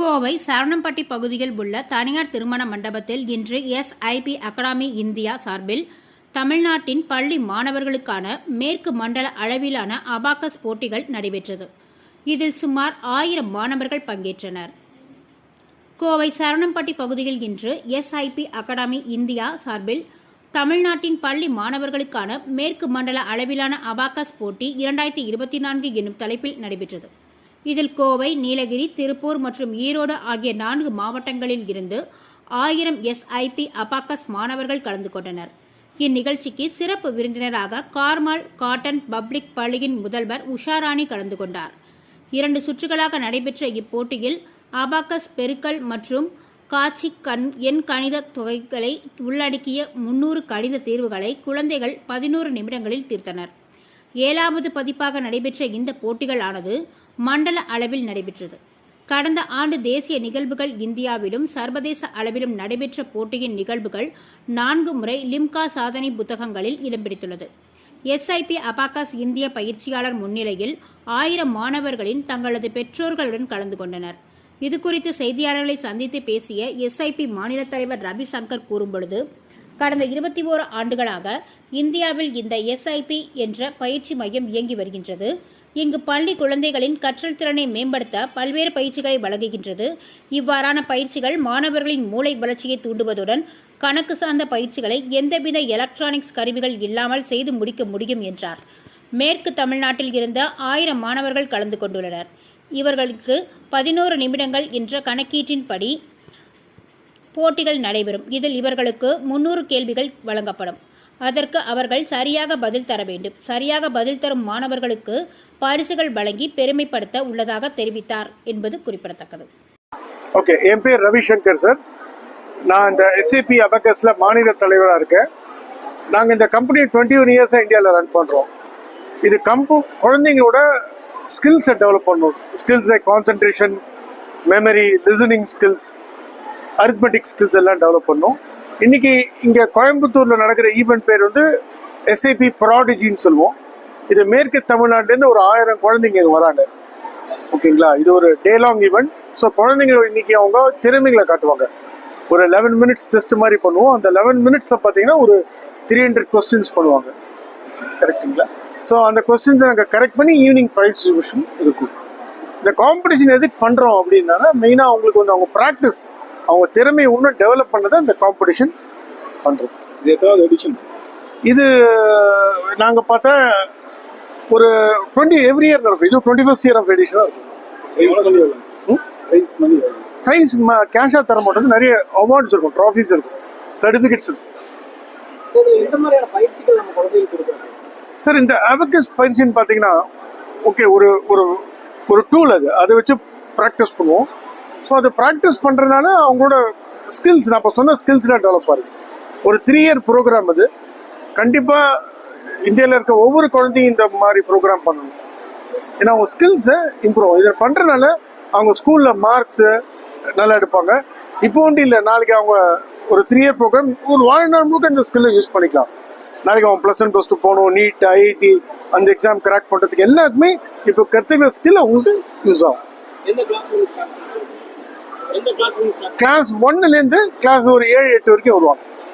கோவை சரவணம்பட்டி பகுதியில் உள்ள தனியார் திருமண மண்டபத்தில் இன்று எஸ்ஐபி அகாடமி இந்தியா சார்பில் தமிழ்நாட்டின் பள்ளி மாணவர்களுக்கான மேற்கு மண்டல அளவிலான அபாக்கஸ் போட்டிகள் நடைபெற்றது. இதில் சுமார் ஆயிரம் மாணவர்கள் பங்கேற்றனர். கோவை சரவணம்பட்டி பகுதியில் இன்று எஸ்ஐபி அகாடமி இந்தியா சார்பில் தமிழ்நாட்டின் பள்ளி மாணவர்களுக்கான மேற்கு மண்டல அளவிலான அபாக்கஸ் போட்டி இரண்டாயிரத்தி இருபத்தி நான்கு எனும் தலைப்பில் நடைபெற்றது. இதில் கோவை நீலகிரி திருப்பூர் மற்றும் ஈரோடு ஆகிய நான்கு மாவட்டங்களில் இருந்து ஆயிரம் எஸ்ஐபி அபாக்கஸ் மாணவர்கள் கலந்து கொண்டனர். இந்நிகழ்ச்சிக்கு சிறப்பு விருந்தினராக கார்மல் காட்டன் பப்ளிக் பள்ளியின் முதல்வர் உஷாராணி கலந்து கொண்டார். இரண்டு சுற்றுகளாக நடைபெற்ற இப்போட்டியில் அபாக்கஸ் பெருக்கல் மற்றும் காட்சி கண் எண் கணித தொகைகளை உள்ளடக்கிய முன்னூறு கணித தீர்வுகளை குழந்தைகள் பதினோரு நிமிடங்களில் தீர்த்தனர். ஏழாவது பதிப்பாக நடைபெற்ற இந்த போட்டிகளானது மண்டல அளவில் நடைபெற்றது. கடந்த ஆண்டு தேசிய நிகழ்வுகள் இந்தியாவிலும் சர்வதேச அளவிலும் நடைபெற்ற போட்டியின் நிகழ்வுகள் நான்கு முறை லிம்கா சாதனை புத்தகங்களில் இடம்பிடித்துள்ளது எஸ்ஐபி அபாகாஸ் இந்திய பயிற்சியாளர் முன்னிலையில் ஆயிரம் மாணவர்களின் தங்களது பெற்றோர்களுடன் கலந்து கொண்டனர். இதுகுறித்து செய்தியாளர்களை சந்தித்து பேசிய எஸ்ஐபி மாநில தலைவர் ரவிசங்கர் கூறும்பொழுது கடந்த இருபத்தி ஓரு ஆண்டுகளாக இந்தியாவில் இந்த எஸ்ஐபி என்ற பயிற்சி மையம் இயங்கி வருகின்றது. இங்கு பள்ளி குழந்தைகளின் கற்றல் திறனை மேம்படுத்த பல்வேறு பயிற்சிகளை வழங்குகின்றது. இவ்வாறான பயிற்சிகள் மாணவர்களின் மூளை வளர்ச்சியை தூண்டுவதுடன் கணக்கு சார்ந்த பயிற்சிகளை எந்தவித எலக்ட்ரானிக்ஸ் கருவிகள் இல்லாமல் செய்து முடிக்க முடியும் என்றார். மேற்கு தமிழ்நாட்டில் இருந்த ஆயிரம் மாணவர்கள் கலந்து கொண்டுள்ளனர். இவர்களுக்கு பதினோரு நிமிடங்கள் என்ற கணக்கீட்டின்படி போட்டிகள் நடைபெறும். இதில் இவர்களுக்கு முன்னூறு கேள்விகள் வழங்கப்படும். அதற்கு அவர்கள் சரியாக பதில் தர வேண்டும். சரியாக பதில் தரும் மாணவர்களுக்கு பரிசுகள் வழங்கி பெருமைப்படுத்த உள்ளதாக தெரிவித்தார் என்பது குறிப்பிடத்தக்கது. ஓகே என் பேர் ரவிசங்கர் சார். நான் இந்த எஸ்ஏபி அபகஸில் மாநில தலைவராக இருக்கேன். நாங்கள் இந்த கம்பெனி டுவெண்ட்டி ஒன் இயர்ஸாக இந்தியாவில் ரன் பண்ணுறோம் இது கம்பு குழந்தைங்களோட ஸ்கில்ஸை டெவலப் பண்ணணும் skills like concentration memory listening skills arithmetic skills எல்லாம் டெவலப் பண்ணணும் இன்னைக்கு இங்கே கோயம்புத்தூரில் நடக்கிற ஈவெண்ட் பேர் வந்து எஸ்ஐபி ப்ராடிஜின்னு சொல்லுவோம். இது மேற்கு தமிழ்நாட்டிலேருந்து ஒரு ஆயிரம் குழந்தைங்க இங்கே வராங்க. ஓகேங்களா? இது ஒரு டே லாங் ஈவெண்ட் ஸோ குழந்தைங்களோட இன்னைக்கு அவங்க திறமைகளை காட்டுவாங்க. ஒரு லெவன் மினிட்ஸ் டெஸ்ட் மாதிரி பண்ணுவோம். அந்த லெவன் மினிட்ஸில் பார்த்தீங்கன்னா ஒரு த்ரீ ஹண்ட்ரட் கொஸ்டின்ஸ் பண்ணுவாங்க. கரெக்டுங்களா ஸோ அந்த கொஸ்டின்ஸை நாங்கள் கரெக்ட் பண்ணி ஈவினிங் ப்ரைஸ் டிஸ்ட்ரிபியூஷன் இருக்கும். இந்த காம்படிஷன் எதுக்கு பண்ணுறோம் அப்படின்னா மெயினாக அவங்களுக்கு வந்து அவங்க ப்ராக்டிஸ் அவங்க திறமையை இன்னும் டெவலப் பண்ணதை இந்த காம்படிஷன் பண்ணுறது இது எத்தாவது எடிஷன் இது நாங்கள் பார்த்தா ஒரு டுவெண்ட்டி எவ்ரி இயர் நடக்கும். இது டுவெண்ட்டி ஃபஸ்ட் இயர் ஆஃப் எடிஷனாக இருக்கும். Prize money? ப்ரைஸ் மணி எவ்வளோ ப்ரைஸ் கேஷாக தர மாட்டோம் நிறைய அவார்ட்ஸ் இருக்கும் ட்ராஃபிஸ் இருக்கும் சர்டிஃபிகேட்ஸ் இருக்கும். சரி இந்த அபக்கஸ் பயிற்சின்னு பார்த்தீங்கன்னா ஓகே ஒரு ஒரு ஒரு டூல் அது. அதை வச்சு ப்ராக்டிஸ் பண்ணுவோம். ஸோ அதை ப்ராக்டிஸ் பண்ணுறதுனால அவங்களோட ஸ்கில்ஸ் நான் இப்போ சொன்ன ஸ்கில்ஸ்லாம் டெவலப் ஆகுது. ஒரு த்ரீ இயர் ப்ரோக்ராம் அது. கண்டிப்பாக இந்தியாவில் இருக்க ஒவ்வொரு குழந்தையும் இந்த மாதிரி ப்ரோக்ராம் பண்ணணும். ஏன்னா அவங்க ஸ்கில்ஸை இம்ப்ரூவ் இதை பண்ணுறதுனால அவங்க ஸ்கூலில் மார்க்ஸு நல்லா எடுப்பாங்க. இப்போ ஒன்றும் இல்லை நாளைக்கு அவங்க ஒரு த்ரீ இயர் ப்ரோக்ராம் ஒரு வாழ்நாள் முழுக்க இந்த ஸ்கில்லை யூஸ் பண்ணிக்கலாம். நாளைக்கு அவன் ப்ளஸ் ஒன் ப்ளஸ் டூ போகணும் நீட் ஐஐடி அந்த எக்ஸாம் கிராக் பண்ணுறதுக்கு எல்லாருக்குமே இப்போ கற்றுக்கிற ஸ்கில் அவங்களுக்கு யூஸ் ஆகும். கிளாஸ் ஒன்னுலேருந்து கிளாஸ் ஒரு ஏழு எட்டு வரைக்கும் வருவாங்க. சார்